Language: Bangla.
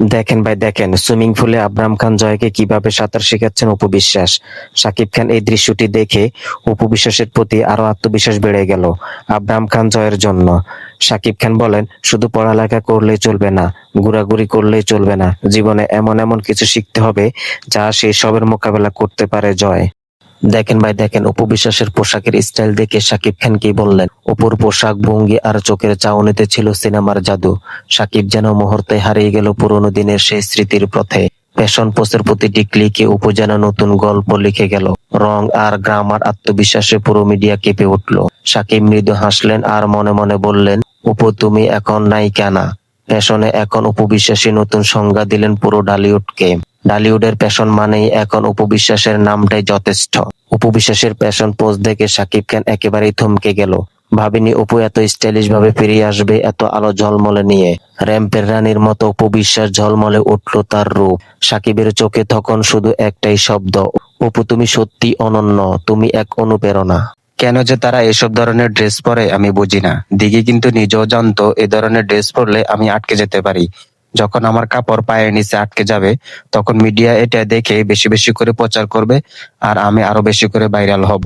দেখেন ভাই, দেখেন, সুইমিং পুলে আব্রাম খান জয়কে কীভাবে সাঁতার শেখাচ্ছেন অপু বিশ্বাস। সাকিব খান এই দৃশ্যটি দেখে অপু বিশ্বাসের প্রতি আরও আত্মবিশ্বাস বেড়ে গেল আব্রাম খান জয়ের জন্য। সাকিব খান বলেন, শুধু পড়ালেখা করলেই চলবে না, ঘোরাঘুরি করলেই চলবে না। জীবনে এমন এমন কিছু শিখতে হবে যা সেই সবের মোকাবেলা করতে পারে জয়। দেখেন ভাই, দেখেন, অপু বিশ্বাসের পোশাকের স্টাইল দেখে সাকিব খান কি বললেন, অপুর পোশাক ভঙ্গি আর চোখের চাউনিতে ছিল সিনেমার জাদু। সাকিব যেন মুহূর্তে হারিয়ে গেল পুরনো দিনের সেই স্মৃতির পথে। ফ্যাশন পোস্টের প্রতিটি ক্লিকে অপু যেন নতুন গল্প লিখে গেল। রং আর গ্রামার আত্মবিশ্বাসে পুরো মিডিয়া কেঁপে উঠল। সাকিব মৃদু হাসলেন আর মনে মনে বললেন, অপু, তুমি এখন নায়িকা না। ফ্যাশনে এখন উপবিশ্বাসী নতুন সংজ্ঞা দিলেন পুরো ডালিউডকে। ডালিউডের প্যাশন মানেই এখন উপবিশ্বাসের নামটাই যথেষ্ট। উপবিশ্বাসের প্যাশন পোস্ট দেখে সাকিব খান একেবারেই থমকে গেল। ভাবিনি অপু এত স্টাইলিশ ভাবে ফিরিয়ে আসবে এত আলো ঝলমলে নিয়ে। র্যাম্পের রানীর মতো উপবিশ্বাস ঝলমলে উঠল তার রূপ। সাকিবের চোখে তখন শুধু একটাই শব্দ, অপু, তুমি সত্যি অনন্য, তুমি এক অনুপ্রেরণা। কেন যে তারা এসব ধরনের ড্রেস পরে আমি বুঝি না। দিঘি কিন্তু নিজেও জানতো এ ধরনের ড্রেস পরলে আমি আটকে যেতে পারি। যখন আমার কাপড় পায়ের নিচে আটকে যাবে, তখন মিডিয়া এটা দেখে বেশি বেশি করে প্রচার করবে, আর আমি আরও বেশি করে ভাইরাল হব।